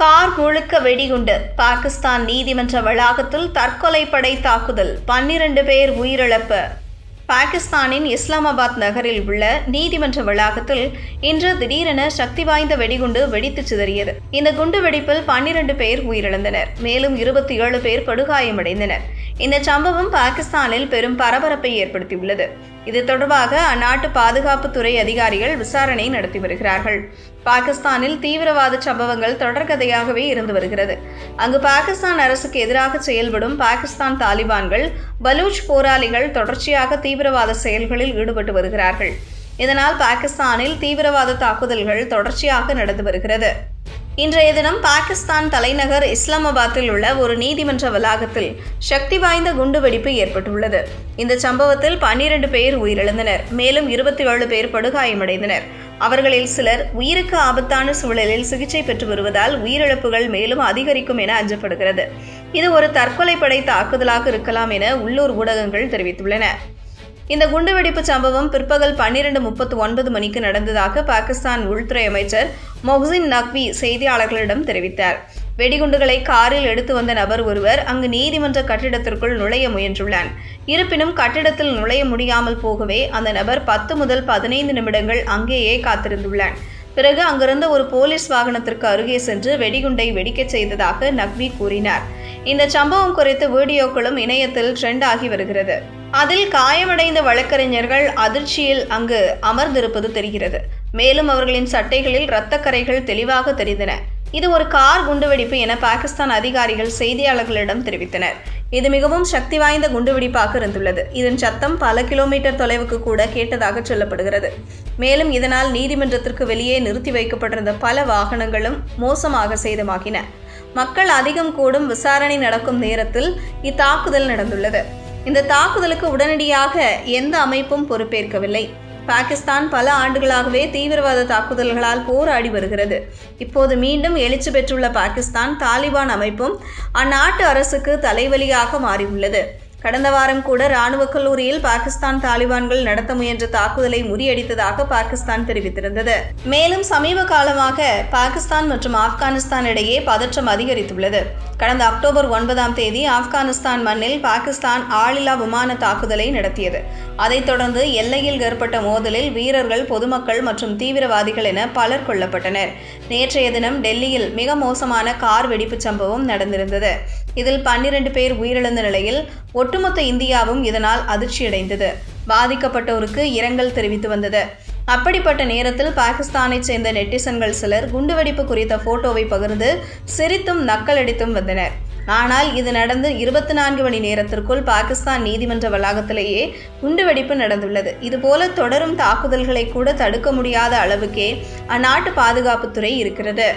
Car முழுக்க வெடிகுண்டு. பாகிஸ்தான் நீதிமன்ற வளாகத்தில் தற்கொலை படை தாக்குதல். பன்னிரண்டு பேர் உயிரிழப்பு. பாகிஸ்தானின் இஸ்லாமாபாத் நகரில் உள்ள நீதிமன்ற வளாகத்தில் இன்று திடீரென சக்தி வாய்ந்த வெடிகுண்டு வெடித்து சிதறியது. இந்த குண்டு வெடிப்பில் பன்னிரண்டு பேர் உயிரிழந்தனர். மேலும் இருபத்தி ஏழு பேர் படுகாயமடைந்தனர். இந்த சம்பவம் பாகிஸ்தானில் பெரும் பரபரப்பை ஏற்படுத்தியுள்ளது. இது தொடர்பாக அந்நாட்டு பாதுகாப்புத்துறை அதிகாரிகள் விசாரணை நடத்தி வருகிறார்கள். பாகிஸ்தானில் தீவிரவாத சம்பவங்கள் தொடர்கதையாகவே இருந்து வருகிறது. அங்கு பாகிஸ்தான் அரசுக்கு எதிராக செயல்படும் பாகிஸ்தான் தாலிபான்கள் பலூச் போராளிகள் தொடர்ச்சியாக தீவிரவாத செயல்களில் ஈடுபட்டு வருகிறார்கள். இதனால் பாகிஸ்தானில் தீவிரவாத தாக்குதல்கள் தொடர்ச்சியாக நடந்து வருகிறது. இன்றைய தினம் பாகிஸ்தான் தலைநகர் இஸ்லாமாபாத்தில் உள்ள ஒரு நீதிமன்ற வளாகத்தில் சக்தி வாய்ந்த குண்டுவெடிப்பு ஏற்பட்டுள்ளது. இந்த சம்பவத்தில் பன்னிரண்டு பேர் உயிரிழந்தனர். மேலும் இருபத்தி ஏழு பேர் படுகாயமடைந்தனர். அவர்களில் சிலர் உயிருக்கு ஆபத்தான சூழலில் சிகிச்சை பெற்று வருவதால் உயிரிழப்புகள் மேலும் அதிகரிக்கும் என அஞ்சப்படுகிறது. இது ஒரு தற்கொலை படை தாக்குதலாக இருக்கலாம் என உள்ளூர் ஊடகங்கள் தெரிவித்துள்ளன. இந்த குண்டுவெடிப்பு சம்பவம் பிற்பகல் பன்னிரண்டு முப்பத்து ஒன்பது மணிக்கு நடந்ததாக பாகிஸ்தான் உள்துறை அமைச்சர் மொஹ்சின் நக்வி செய்தியாளர்களிடம் தெரிவித்தார். வெடிகுண்டுகளை காரில் எடுத்து வந்த நபர் ஒருவர் அங்கு நீதிமன்ற கட்டிடத்திற்குள் நுழைய முயன்றுள்ளான் இருப்பினும் கட்டிடத்தில் நுழைய முடியாமல் போகவே அந்த நபர் பத்து முதல் பதினைந்து நிமிடங்கள் அங்கேயே காத்திருந்துள்ளான் பிறகு அங்கிருந்த ஒரு போலீஸ் வாகனத்திற்கு அருகே சென்று வெடிகுண்டை வெடிக்கச் செய்ததாக நக்வி கூறினார். இந்த சம்பவம் குறித்து வீடியோக்களும் இணையத்தில் ட்ரெண்ட் ஆகி வருகிறது. அதில் காயமடைந்த வழக்கறிஞர்கள் அதிர்ச்சியில் அங்கு அமர்ந்திருப்பது தெரிகிறது. மேலும் அவர்களின் சட்டைகளில் இரத்தக்கரைகள் தெளிவாக தெரிந்தன. இது ஒரு கார் குண்டுவெடிப்பு என பாகிஸ்தான் அதிகாரிகள் செய்தியாளர்களிடம் தெரிவித்தனர். இது மிகவும் சக்தி வாய்ந்த குண்டுவெடிப்பாக இருந்துள்ளது. இதன் சத்தம் பல கிலோமீட்டர் தொலைவுக்கு கூட கேட்டதாக சொல்லப்படுகிறது. மேலும் இதனால் நீதிமன்றத்திற்கு வெளியே நிறுத்தி வைக்கப்பட்டிருந்த பல வாகனங்களும் மோசமாக சேதமாகின. மக்கள் அதிகம் கூடும் விசாரணை நடக்கும் நேரத்தில் இத்தாக்குதல் நடந்துள்ளது. இந்த தாக்குதலுக்கு உடனடியாக எந்த அமைப்பும் பொறுப்பேற்கவில்லை. பாகிஸ்தான் பல ஆண்டுகளாகவே தீவிரவாத தாக்குதல்களால் போராடி வருகிறது. இப்போது மீண்டும் எழுச்சி பெற்றுள்ள பாகிஸ்தான் தாலிபான் அமைப்பும் அந்நாட்டு அரசுக்கு தலைவலியாக மாறியுள்ளது. கடந்த வாரம் கூட ராணுவ கல்லூரியில் பாகிஸ்தான் தாலிபான்கள் நடத்த முயன்ற தாக்குதலை முறியடித்ததாக பாகிஸ்தான் தெரிவித்திருந்தது. மேலும் சமீப காலமாக பாகிஸ்தான் மற்றும் ஆப்கானிஸ்தான் இடையே பதற்றம் அதிகரித்துள்ளது. கடந்த அக்டோபர் ஒன்பதாம் தேதி ஆப்கானிஸ்தான் மண்ணில் பாகிஸ்தான் ஆளில்லா விமான தாக்குதலை நடத்தியது. அதைத் தொடர்ந்து எல்லையில் ஏற்பட்ட மோதலில் வீரர்கள் பொதுமக்கள் மற்றும் தீவிரவாதிகள் என பலர் கொல்லப்பட்டனர். நேற்றைய தினம் டெல்லியில் மிக மோசமான கார் வெடிப்பு சம்பவம் நடந்திருந்தது. இதில் பன்னிரண்டு பேர் உயிரிழந்த நிலையில் ஒட்டுமொத்த இந்தியாவும் இதனால் அதிர்ச்சியடைந்தது. பாதிக்கப்பட்டோருக்கு இரங்கல் தெரிவித்து வந்தது. அப்படிப்பட்ட நேரத்தில் பாகிஸ்தானைச் சேர்ந்த நெட்டிசன்கள் சிலர் குண்டுவெடிப்பு குறித்த போட்டோவை பகிர்ந்து சிரித்தும் நக்கலடித்தும் வந்தனர். ஆனால் இது நடந்து இருபத்தி நான்கு மணி நேரத்திற்குள் பாகிஸ்தான் நீதிமன்ற வளாகத்திலேயே குண்டுவெடிப்பு நடந்துள்ளது. இதுபோல தொடரும் தாக்குதல்களை கூட தடுக்க முடியாத அளவுக்கே அந்நாட்டு பாதுகாப்புத்துறை இருக்கிறது.